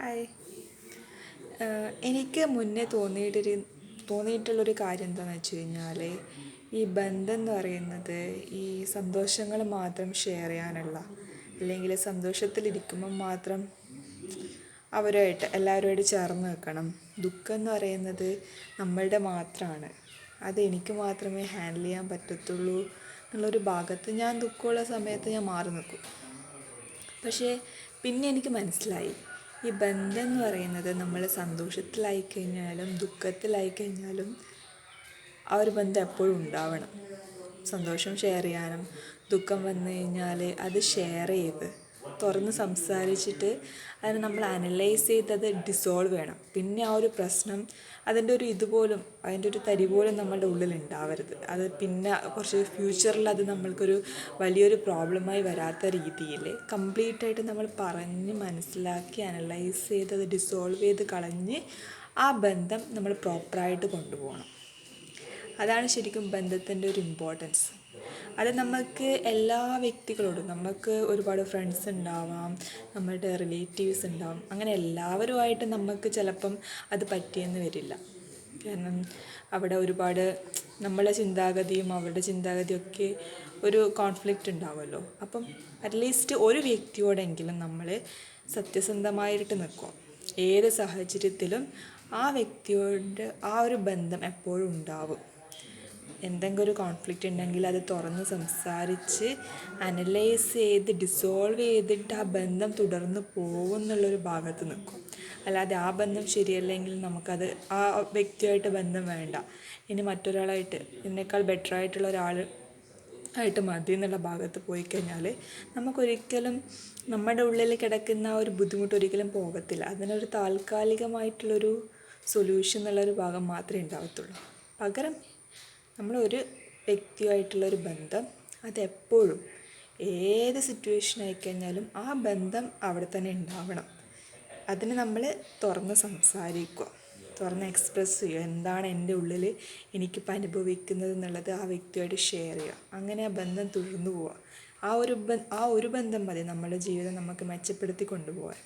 Hi എനിക്ക് മുന്നേ തോന്നിയിട്ടൊരു തോന്നിയിട്ടുള്ളൊരു കാര്യം എന്താണെന്ന് വെച്ച് കഴിഞ്ഞാൽ ഈ ബന്ധം എന്ന് പറയുന്നത് ഈ സന്തോഷങ്ങൾ മാത്രം ഷെയർ ചെയ്യാനുള്ള അല്ലെങ്കിൽ സന്തോഷത്തിലിരിക്കുമ്പം മാത്രം അവരുമായിട്ട് എല്ലാവരുമായിട്ട് ചേർന്ന് നിൽക്കണം. ദുഃഖം എന്ന് പറയുന്നത് നമ്മളുടെ മാത്രമാണ് അത് എനിക്ക് മാത്രമേ ഹാൻഡിൽ ചെയ്യാൻ പറ്റത്തുള്ളൂ എന്നുള്ളൊരു ഭാഗത്ത് ഞാൻ ദുഃഖമുള്ള സമയത്ത് ഞാൻ മാറി നിൽക്കും. പക്ഷേ പിന്നെ എനിക്ക് മനസ്സിലായി. ഈ ബന്ധം എന്ന് പറയുന്നത് നമ്മൾ സന്തോഷത്തിലായി കഴിഞ്ഞാലും ദുഃഖത്തിലായി കഴിഞ്ഞാലും ആ ഒരു ബന്ധം എപ്പോഴും ഉണ്ടാവണം. സന്തോഷം ഷെയർ ചെയ്യാനും ദുഃഖം വന്നു കഴിഞ്ഞാൽ അത് ഷെയർ ചെയ്ത് തുറന്ന് സംസാരിച്ചിട്ട് അതിനെ നമ്മൾ അനലൈസ് ചെയ്തത് ഡിസോൾവ് വേണം പിന്നെ ആ ഒരു പ്രശ്നം അതിന്റെ ഒരു ഇതുപോലും അതിന്റെ ഒരു തരി പോലും നമ്മളുടെ ഉള്ളിൽ ഉണ്ടാവരുത്. അത് പിന്നെ കുറച്ച് ഫ്യൂച്ചറിൽ അത് നമ്മൾക്കൊരു വലിയൊരു പ്രോബ്ലമായി വരാത്ത രീതിയിൽ കംപ്ലീറ്റ് ആയിട്ട് നമ്മൾ പറഞ്ഞ് മനസ്സിലാക്കി അനലൈസ് ചെയ്ത് അത് ഡിസോൾവ് ചെയ്ത് കളഞ്ഞ് ആ ബന്ധം നമ്മൾ പ്രോപ്പറായിട്ട് കൊണ്ടുപോകണം. അതാണ് ശരിക്കും ബന്ധത്തിന്റെ ഒരു ഇമ്പോർട്ടൻസ് അത് നമുക്ക് എല്ലാ വ്യക്തികളോടും നമുക്ക് ഒരുപാട് ഫ്രണ്ട്സ് ഉണ്ടാവാം നമ്മളുടെ റിലേറ്റീവ്സ് ഉണ്ടാവും അങ്ങനെ എല്ലാവരുമായിട്ട് നമുക്ക് ചിലപ്പം അത് പറ്റിയെന്ന് വരില്ല. കാരണം അവിടെ ഒരുപാട് നമ്മളെ ചിന്താഗതിയും അവരുടെ ചിന്താഗതിയൊക്കെ ഒരു കോൺഫ്ലിക്റ്റ് ഉണ്ടാവുമല്ലോ അപ്പം അറ്റ്ലീസ്റ്റ് ഒരു വ്യക്തിയോടെങ്കിലും നമ്മൾ സത്യസന്ധമായിട്ട് നിൽക്കും ഏത് സാഹചര്യത്തിലും ആ വ്യക്തിയോട് ആ ഒരു ബന്ധം എപ്പോഴും ഉണ്ടാവും എന്തെങ്കിലും ഒരു കോൺഫ്ലിക്റ്റ് ഉണ്ടെങ്കിൽ അത് തുറന്ന് സംസാരിച്ച് അനലൈസ് ചെയ്ത് ഡിസോൾവ് ചെയ്തിട്ട് ആ ബന്ധം തുടർന്ന് പോകും എന്നുള്ളൊരു ഭാഗത്ത് നിൽക്കും. അല്ലാതെ ആ ബന്ധം ശരിയല്ലെങ്കിൽ നമുക്കത് ആ വ്യക്തിയായിട്ട് ബന്ധം വേണ്ട. ഇനി മറ്റൊരാളായിട്ട് ഇതിനേക്കാൾ ബെറ്റർ ആയിട്ടുള്ള ഒരാൾ ആയിട്ട് മതി എന്നുള്ള ഭാഗത്ത് പോയി കഴിഞ്ഞാൽ നമുക്കൊരിക്കലും നമ്മുടെ ഉള്ളിൽ കിടക്കുന്ന ആ ഒരു ബുദ്ധിമുട്ട് ഒരിക്കലും പോകത്തില്ല. അതിനൊരു താൽക്കാലികമായിട്ടുള്ളൊരു സൊല്യൂഷൻ എന്നുള്ളൊരു ഭാഗം മാത്രമേ ഉണ്ടാവത്തുള്ളൂ. പകരം നമ്മളൊരു വ്യക്തിയുമായിട്ടുള്ളൊരു ബന്ധം അതെപ്പോഴും ഏത് സിറ്റുവേഷൻ ആയിക്കഴിഞ്ഞാലും ആ ബന്ധം അവിടെ തന്നെ ഉണ്ടാവണം. അതിന് നമ്മൾ തുറന്ന് സംസാരിക്കുക. തുറന്ന് എക്സ്പ്രസ് ചെയ്യുക. എന്താണ് എന്റെ ഉള്ളിൽ എനിക്കിപ്പോൾ അനുഭവിക്കുന്നത് എന്നുള്ളത് ആ വ്യക്തിയുമായിട്ട് ഷെയർ ചെയ്യുക. അങ്ങനെ ആ ബന്ധം തുടർന്നു പോവുക. ആ ഒരു ആ ഒരു ബന്ധം മതി നമ്മുടെ ജീവിതം നമുക്ക് മെച്ചപ്പെടുത്തി കൊണ്ടുപോകാൻ.